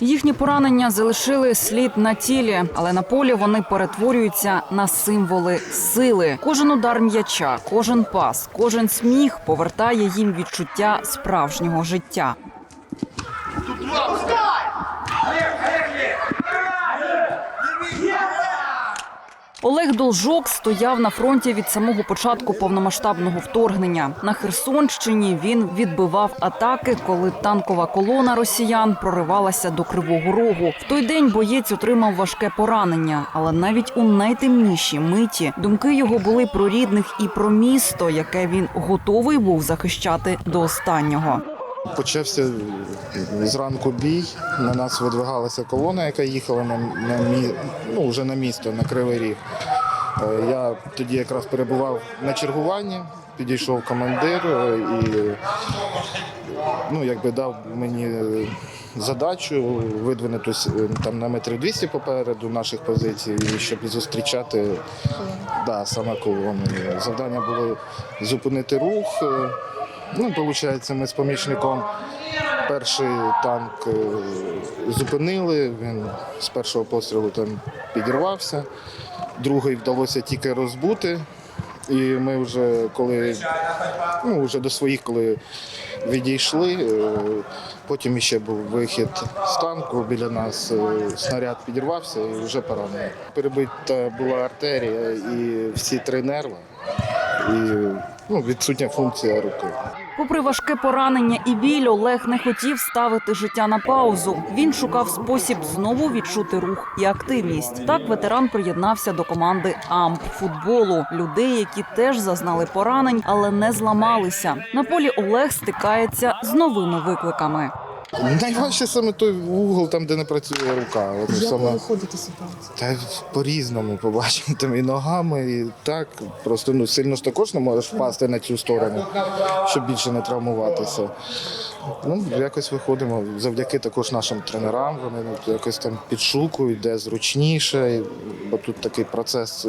Їхні поранення залишили слід на тілі, але на полі вони перетворюються на символи сили. Кожен удар м'яча, кожен пас, кожен сміх повертає їм відчуття справжнього життя. Олег Должок стояв на фронті від самого початку повномасштабного вторгнення. На Херсонщині він відбивав атаки, коли танкова колона росіян проривалася до Кривого Рогу. В той день боєць отримав важке поранення, але навіть у найтемніші миті думки його були про рідних і про місто, яке він готовий був захищати до останнього. Почався зранку бій. На нас видвигалася колона, яка їхала на, на мі... ну, вже на місто, на Кривий Ріг. Е, Я тоді якраз перебував на чергуванні, підійшов командир е, і ну, якби дав мені е, задачу видвинутися е, там на метрів 200 попереду наших позицій, щоб зустрічати да, саме колону. Завдання було зупинити рух. Ну, виходить, ми з помічником перший танк е, зупинили, він з першого пострілу там підірвався, другий вдалося тільки розбути. І ми вже коли ну, вже до своїх, коли відійшли, е, потім ще був вихід з танку біля нас, е, снаряд підірвався і вже поранений. Перебита була артерія і всі три нерви, і ну, відсутня функція руки. Попри важке поранення і біль, Олег не хотів ставити життя на паузу. Він шукав спосіб знову відчути рух і активність. Так ветеран приєднався до команди АМП футболу. Людей, які теж зазнали поранень, але не зламалися. На полі Олег стикається з новими викликами. Найважче саме той угол, там, де не працює рука. От Як саме... ви виходите з ситуації? Та по-різному побачимо там і ногами, і так. Просто ну сильно ж також не можеш впасти на цю сторону, щоб більше не травмуватися. Ну, якось виходимо завдяки також нашим тренерам. Вони ну, якось там підшукують, де зручніше, бо тут такий процес,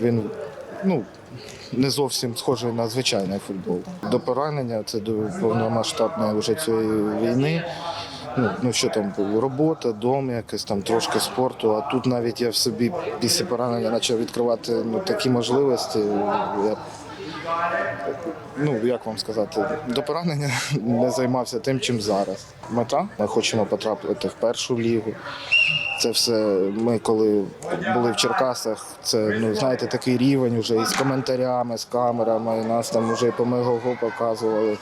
він ну. Не зовсім схожий на звичайний футбол. До поранення це до повномасштабної вже цієї війни. Ну, ну що там робота, дом, якось там трошки спорту. А тут навіть я в собі після поранення почав відкривати ну, такі можливості. Я, ну, як вам сказати, до поранення не займався тим, чим зараз. Мета. Ми хочемо потрапити в першу лігу. Це все ми коли були в Черкасах. Це ну знаєте такий рівень уже із коментарями, з камерами. Нас там вже по мегого показували.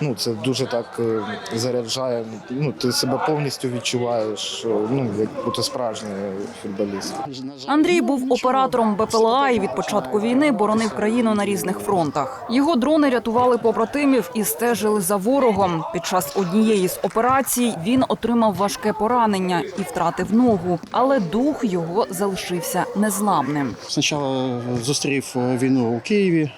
Ну це дуже так е, заряджає. Ну ти себе повністю відчуваєш. е, Ну як бути справжній футболіст. Андрій був оператором БПЛА і від початку війни боронив країну на різних фронтах. Його дрони рятували побратимів і стежили за ворогом. Під час однієї з операцій він отримав важке поранення і втратив ногу, але дух його залишився незламним. Спочатку зустрів е, війну у Києві,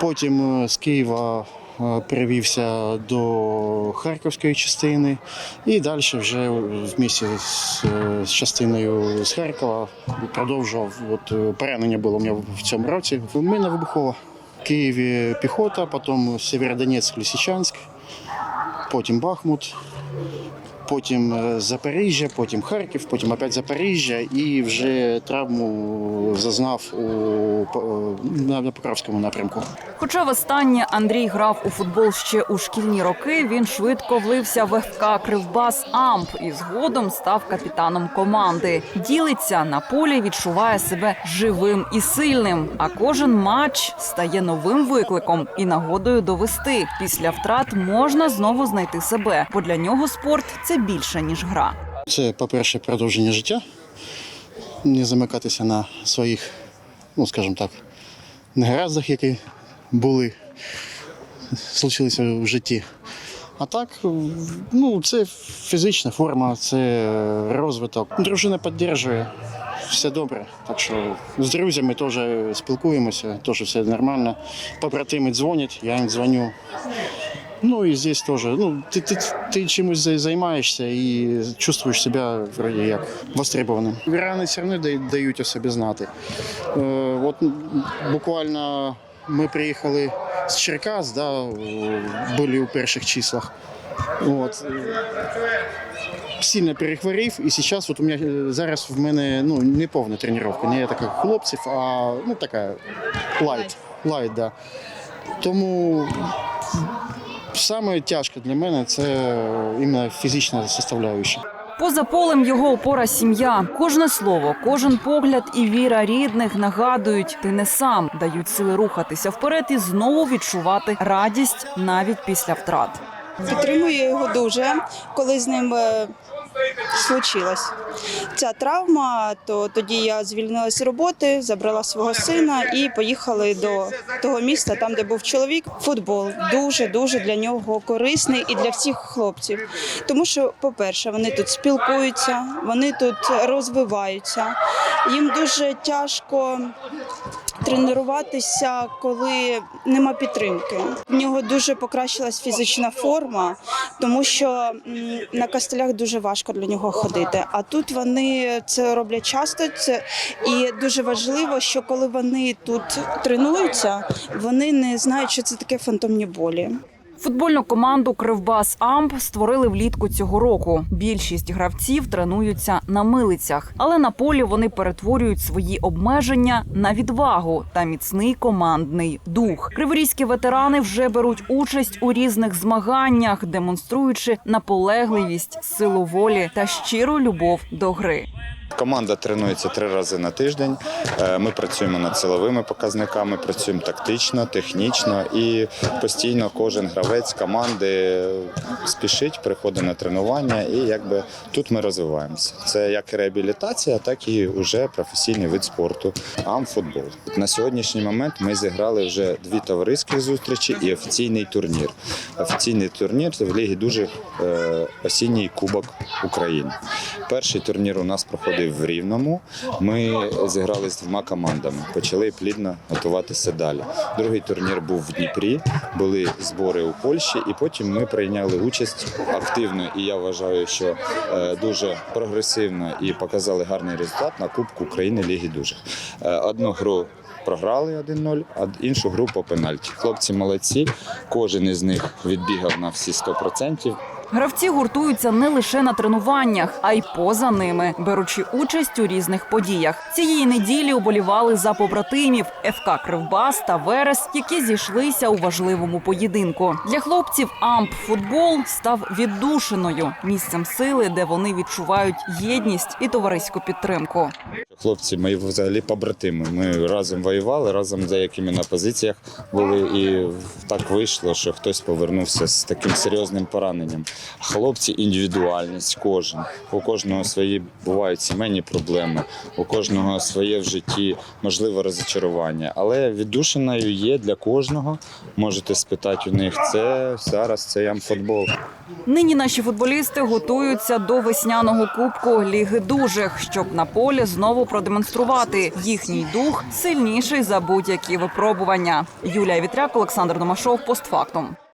потім е, з Києва е, перевівся до Харківської частини і далі вже в місті з, е, з частиною з Харкова продовжував. От е, поранення було у мене в цьому році. Мене вибухова. В Києві піхота, потім Сєвєродонецьк, Лисичанськ, потім Бахмут. Потім е, Запоріжжя, потім Харків, потім опять Запоріжжя і вже травму зазнав у на на Покровському напрямку. Хоча востаннє Андрій грав у футбол ще у шкільні роки, він швидко влився в ФК Кривбас Амп і згодом став капітаном команди. Ділиться на полі, відчуває себе живим і сильним. А кожен матч стає новим викликом і нагодою довести. Після втрат можна знову знайти себе, бо для нього спорт це більше ніж гра. Це, по-перше, продовження життя, не замикатися на своїх, ну скажімо так, негараздах, які були, случилися в житті. А так, ну, це фізична форма, це розвиток. Дружина підтримує, все добре. Так що з друзями теж спілкуємося, теж все нормально. Побратими дзвонять, я їм дзвоню. Ну и здесь тоже. Ну, ты, ты, ты чимось зай- займаєшся і чувствуєш себе вроде як востребованим. Рани все одно дають, дають о собі знати. Е, от м, буквально ми приїхали з Черкас, да, е, були у перших числах. От. сильно перехворів, і зараз от у мене е, зараз в мене ну, не повна тренування, не така як у хлопців, а ну, така лайт. Лайт, да. Тому саме тяжко для мене це іменно фізична составляюча. Поза полем його опора сім'я. Кожне слово, кожен погляд і віра рідних нагадують, ти не сам дають сили рухатися вперед і знову відчувати радість навіть після втрат. Підтримую його дуже, коли з ним е, случилась ця травма, то тоді я звільнилася з роботи, забрала свого сина і поїхали до того міста, там де був чоловік. Футбол дуже дуже для нього корисний і для всіх хлопців. Тому що, по-перше, вони тут спілкуються, вони тут розвиваються. Їм дуже тяжко тренуватися, коли нема підтримки. В нього дуже покращилась фізична форма, тому що на костелях дуже важко для нього ходити. А тут вони це роблять часто. Це і дуже важливо, що коли вони тут тренуються, вони не знають, що це таке фантомні болі. Футбольну команду Кривбас Амп створили влітку цього року. Більшість гравців тренуються на милицях, але на полі вони перетворюють свої обмеження на відвагу та міцний командний дух. Криворізькі ветерани вже беруть участь у різних змаганнях, демонструючи наполегливість, силу волі та щиру любов до гри. Команда тренується три рази на тиждень. Е, Ми працюємо над силовими показниками, працюємо тактично, технічно і постійно кожен гравець команди спішить, приходить на тренування, і якби тут ми розвиваємося. Це як реабілітація, так і вже професійний вид спорту. Амфутбол. На сьогоднішній момент ми зіграли вже дві товариські зустрічі і офіційний турнір. Офіційний турнір в лігі дуже е, осінній кубок України. Перший турнір у нас проходив в Рівному. Ми зіграли з двома командами, почали плідно готуватися далі. Другий турнір був в Дніпрі, були збори у Польщі, і потім ми прийняли участь активно. І я вважаю, що е, дуже прогресивно і показали гарний результат на Кубку України Ліги Дужих. Е, Одну гру. Програли 1-0, а іншу гру по пенальті. Хлопці молодці. Кожен із них відбігав на всі 100%. Гравці гуртуються не лише на тренуваннях, а й поза ними, беручи участь у різних подіях. Цієї неділі уболівали за побратимів ФК Кривбас та Верес, які зійшлися у важливому поєдинку. Для хлопців амп футбол став віддушиною, місцем сили, де вони відчувають єдність і товариську підтримку. Хлопці мої взагалі побратими. Ми разом воювали, разом деякими на позиціях були, і так вийшло, що хтось повернувся з таким серйозним пораненням. Хлопці індивідуальність, кожен. У кожного свої бувають сімейні проблеми, у кожного своє в житті, можливо, розочарування. Але віддушиною є для кожного. Можете спитати у них. Це зараз це ямфутбол. Нині наші футболісти готуються до весняного кубку Ліги Дужих, щоб на полі знову продемонструвати їхній дух сильніший за будь-які випробування. Юлія Вітряк, Олександр Домашов, постфактум.